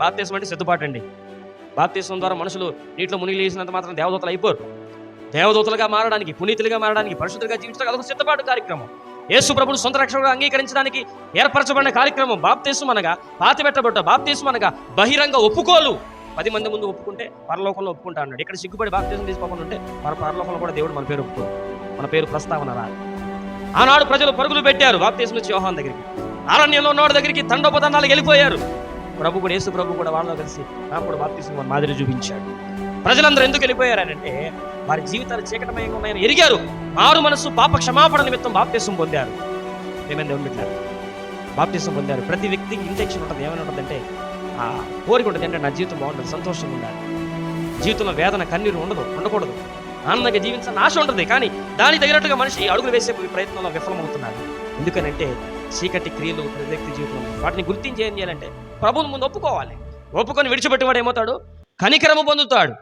Baptism అంటే సిద్ధపాటు అండి. బాప్తీసం ద్వారా మనుషులు నీటిలో మునిగి లేచినంత మాత్రం దేవదూతలు అయిపోరు. దేవదూతలుగా మారడానికి పునీతులుగా మారడానికి పరిశుద్ధులుగా జీవించడానికి అదొక సిద్ధపాటు కార్యక్రమం. యేసు ప్రభుని సొంత రక్షకుడుగా అంగీకరించడానికి ఏర్పరచబడిన కార్యక్రమం బాప్తీసం అనగా పాతిపెట్టబడ్డ బాప్తీసం అనగా బహిరంగ ఒప్పుకోలు. పది మంది ముందు ఒప్పుకుంటే పరలోకంలో ఒప్పుకుంటా అన్నాడు. ఇక్కడ సిగ్గుపడి బాప్తీసం తీసుకోకుండా ఉంటే మన పరలోకంలో కూడా దేవుడు మన పేరు ఒప్పుకోడు. మన పేరు ప్రస్తావన రాదు. ఆనాడు ప్రజలు పరుగులు పెట్టారు బాప్తీసం వచ్చి యోహాన్ దగ్గరికి. అరణ్యంలో ఉన్నవాడి దగ్గరికి తండోపదండాలు వెళ్ళిపోయారు. ప్రభు కూడా యేసు ప్రభు కూడా వాళ్ళలో కలిసి నాకు కూడా బాప్తీసం మాదిరి చూపించాడు. ప్రజలందరూ ఎందుకు వెళ్ళిపోయారనంటే వారి జీవితాలు చీకటమయంగా ఉన్నాయని ఎరిగారు. మారు మనసు పాప క్షమాపణ నిమిత్తం బాప్తిసం పొందారు. ఏమైనా ఉండిట్లేదు బాప్తిసం పొందారు. ప్రతి వ్యక్తికి ఇంటెక్షన్ ఉంటుంది. ఏమైనా ఉంటుందంటే ఆ కోరిక ఉంటుంది. అంటే నా జీవితం బాగుంటుంది సంతోషంగా ఉండాలి. జీవితంలో వేదన కన్నీరు ఉండదు ఉండకూడదు. ఆనందంగా జీవించాలని ఆశ ఉంటుంది. కానీ దానికి తగినట్టుగా మనిషి అడుగులు వేసే ప్రయత్నంలో విఫలమవుతున్నారు ఎందుకనంటే చీకటి క్రియలు ప్రతి వ్యక్తి జీవితంలో వాటిని గుర్తించి ఏం చేయాలంటే ప్రభువుని ముందు ఒప్పుకోవాలి. ఒప్పుకొని విడిచిపెట్టేవాడు ఏమవుతాడు? కనికరము పొందుతాడు.